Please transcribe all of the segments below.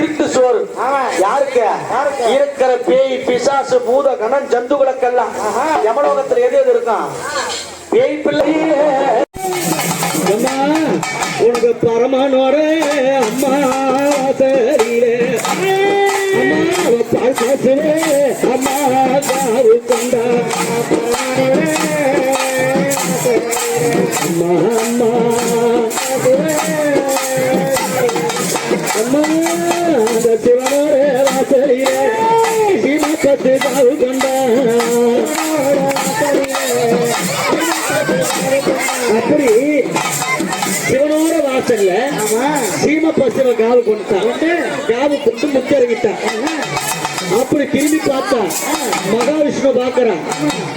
திருட்டு சோறு. யாருக்கு? யாருக்கு? இருக்கிற பேய் பிசாசு பூத கணன் ஜந்துகளுக்கெல்லாம். ஆஹா. யமலோகத்துல எது எது இருக்கும்? பேய் பிள்ளையே. அம்மா உனக்கு பரமானோர அம்மா சரியிலே அம்மா அவ அம்மா கொண்டா அம்மா அம்மா. அப்படி சிவனோட வாசல்ல சீம பசுவ காவு கொண்டுட்டான் காவு கொண்டு முத்திறங்கிட்டான் அப்படி திரும்பி பார்த்தா மகாவிஷ்ணு பாக்குறான்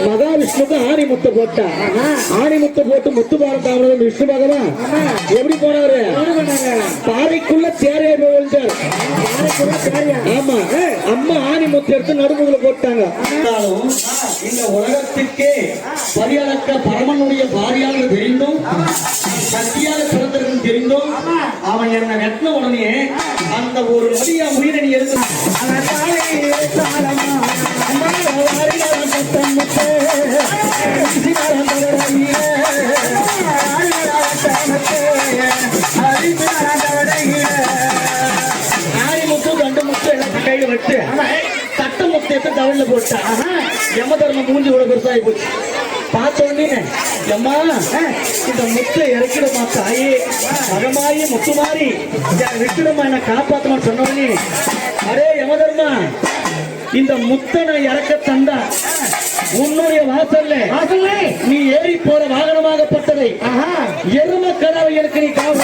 மகா மகாவிஷ்ணுக்கு ஆணி முத்து போட்டா. ஆணி முத்து போட்டு முத்து பாரதாமன் விஷ்ணு பகவான். எப்படி போனாரு பாறைக்குள்ள தேரையை விழுந்தார். ஆமா. அம்மா ஆணி முத்து எடுத்து நடுமுகல போட்டாங்க. இந்த உலகத்திற்கே பரியாளக்க பரமனுடைய பாரியாக தெரிந்தும். சக்தியாக பிறந்திருக்கும் தெரிந்தும். அவன் என்ன வெட்டின உடனே அந்த ஒரு வழியா உயிரணி எடுத்து தவழில போட்டா யம தர்மம் மூஞ்சி கூட பெருசாகி போச்சு. பார்த்த உடனே எம்மா இந்த முத்தை இறக்கிடுமா தாயே. மகமாயி முத்து மாறி. விட்டுடுமா என்ன காப்பாத்தணும்னு சொன்ன உடனே அரே யமதர்மா இந்த முத்தனை இறக்க தந்தா உன்னுடைய வாசல்ல வாசல்ல? நீ ஏறி போற வாகனமாகப்பட்டதை. எரும கனவை எனக்கு நீ காவல்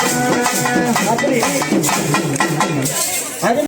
அப்படி அது